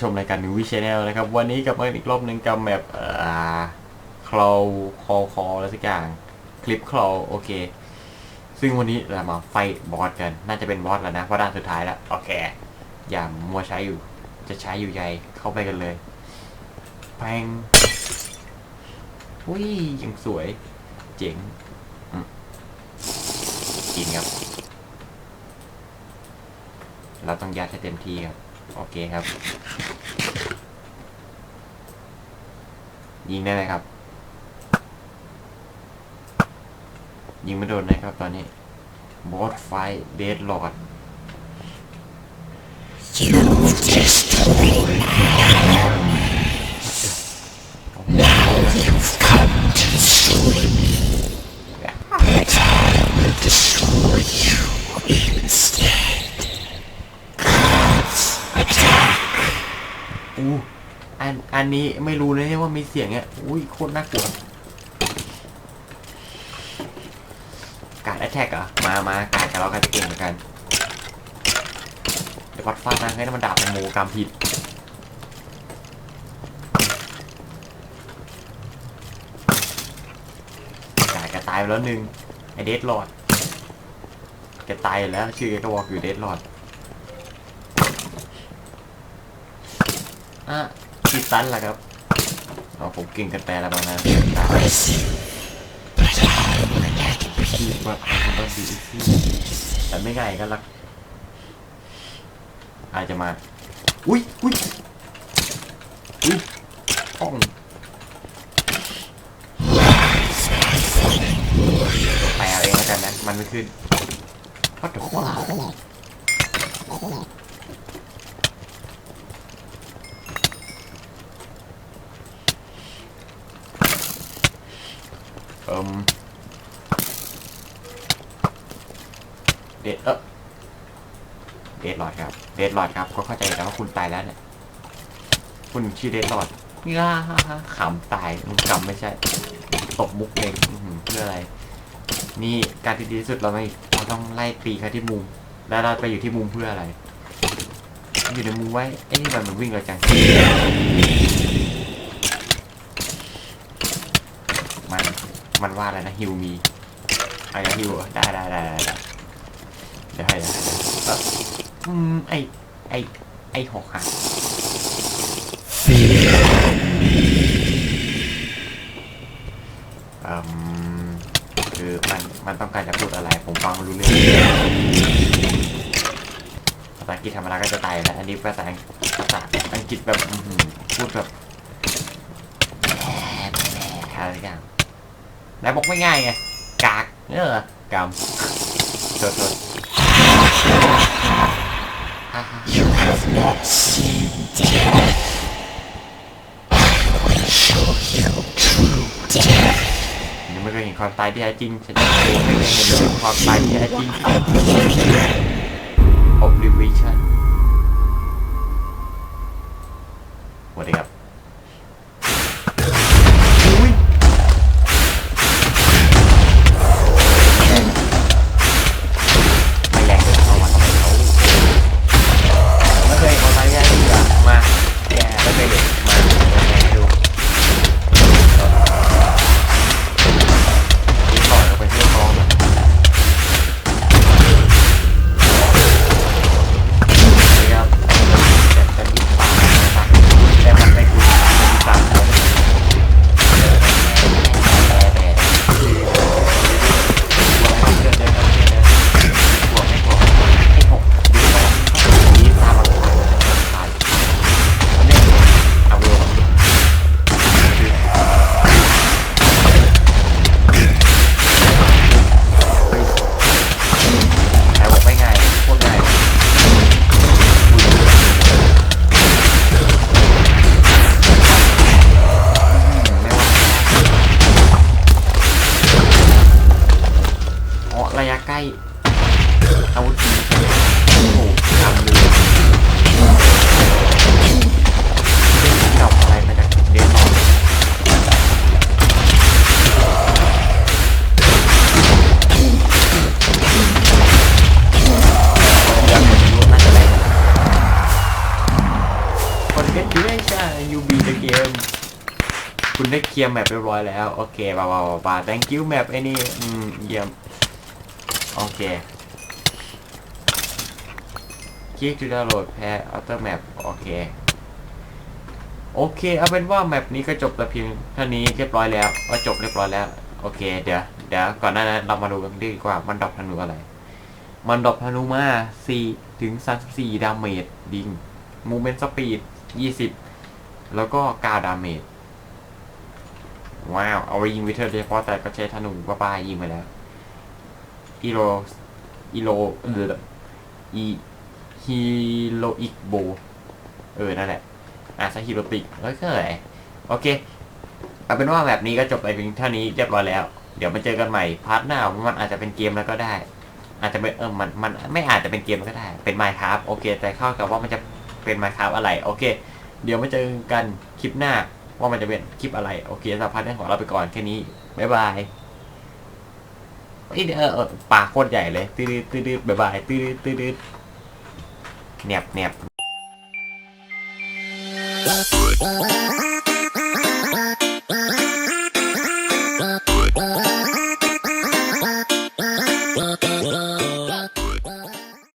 ชมรายการนิววิชแนลนะครับ วันนี้กลับมาอีกรอบหนึ่งกับแบบเอ่อคลอคอคออะไรสักอย่าง คลิปคลอโอเค ซึ่งวันนี้เรามาไฟบอสกัน น่าจะเป็นบอสแล้วนะ เพราะด่านสุดท้ายแล้ว โอเค อย่ามัวใช้อยู่ จะใช้อยู่ใหญ่เข้าไปกันเลยแพงอุ้ยยังสวย เจ๋งกินครับ เราต้องยัดให้เต็มที่ครับ โอเคครับ ยิงได้เลยครับ ยิงไม่โดนนะครับตอนนี้บอสไฟเดดลอดอู้ อันอันนี้ไม่รู้เลยเนี่ยว่ามีเสียงเนี่ยอุ้ยโคตรน่ากลัว การแอทแทกเหรอ มามาการกับเรากันเก่งเหมือนกันเดี๋ยววัดฟาดนะให้มันดาบโมกรรมผิดกายแกตายไปแล้วหนึ่งไอเดดลอดแกตายแล้วชื่อแกก็บอกอยู่เดดลอด อะคิดตันล่ะครับอ๋อผมเก่งกันแปลแล้วบางนะคิดว่าต้องดีแต่ไม่ไงก็รัก อาจจะมา อุ้ยอุ้ยอุ้ยห้องแปลเองแล้วกันนะ มันไม่ขึ้นวัดเดี๋ ยวเอิมเดดเออเดดลอดครับ เดดลอดครับ ก็เข้าใจแล้วว่าคุณตายแล้วเนี่ย คุณชื่อเดดลอดง่าขำตายมึงกำไม่ใช่ ตบมุกเองอื้อหือเพื่ออะไร นี่การที่ดีที่สุดเราไม่เราต้องไล่ตีเขาที่มุม แล้วเราไปอยู่ที่มุมเพื่ออะไร อยู่ในมุมไว้ไอ้นี่มันมันวิ่งเร็วจัง มัน มันว่าอะไรนะฮิวมีอะไรฮิวได้ได้ได้ได้ได้เดี๋ยวให้ได้ได้เอ่ออืมไอไอไอหกหักอืมคือมันมันต้องการจะพูดอะไร ผมฟังไม่รู้เรื่องภาษาอังกฤษธรรมดาก็จะตายแล้วอันนี้ภาษาอังภาษาอังกฤษแบบพูดแบบแพ้แพ้อะไรสักอย่าง ไหนบอกไม่ง่ายไง กากเออกำโทษโทษฮ่าฮ่า You have not seen death. I will show you true death. ยังไม่เคยเห็นความตายที่แท้จริงฉันจะโชว์ให้ได้เห็นความตายที่แท้จริง Oblivion สวัสดีครับ ระยะใกล้อาวุธโอ้โหทำเลยดอกอะไรมาจากเดนอร์คุณได้เคลียร์แมปเรียบร้อยแล้ว โอเคบาบาบา thank you แมปไอ้นี่ อืม เยี่ยม โอเค คลิก to download pair outer map โอเค โอเค เอาเป็นว่าแมปนี้ก็จบแต่เพียงเท่านี้เรียบร้อยแล้วก็จบเรียบร้อยแล้ว โอเค เดี๋ยว เดี๋ยว ก่อนหน้านั้นเรามาดูกันดีกว่า มันดรอปธนูอะไร มันดรอปธนูมา4ถึง 34 ดาเมจดิงมูเมนต์สปีด 20 แล้วก็9ดาเมจ ว้าว เอาไว้ยิงวิเทอร์โดยเฉพาะแต่ก็ใช้ธนูบ้าๆยิงไปแล้ว อีโรอีโรเออีฮีโรอิกโบเออ นั่นแหละ อะซะฮีโรติกเอ้ยเคยโอเค เอาเป็นว่าแบบนี้ก็จบไปเพียงเท่านี้เรียบร้อยแล้ว เดี๋ยวมาเจอกันใหม่ พาร์ทหน้ามันอาจจะเป็นเกมแล้วก็ได้ อาจจะไม่เออ มัน มันไม่อาจจะเป็นเกมก็ได้ เป็น Minecraft โอเค แต่เข้ากับว่ามันจะเป็น Minecraft อะไร โอเค เดี๋ยวมาเจอกันคลิปหน้าว่ามันจะเป็นคลิปอะไร โอเคสำหรับพาร์ทนี้ของเราไปก่อนแค่นี้ บ๊ายบาย เอ้ยเดออปากโคตรใหญ่เลยตื้อตื้อตื้อบ๊ายบายตื้อตื้อตื้อเนียบเนียบ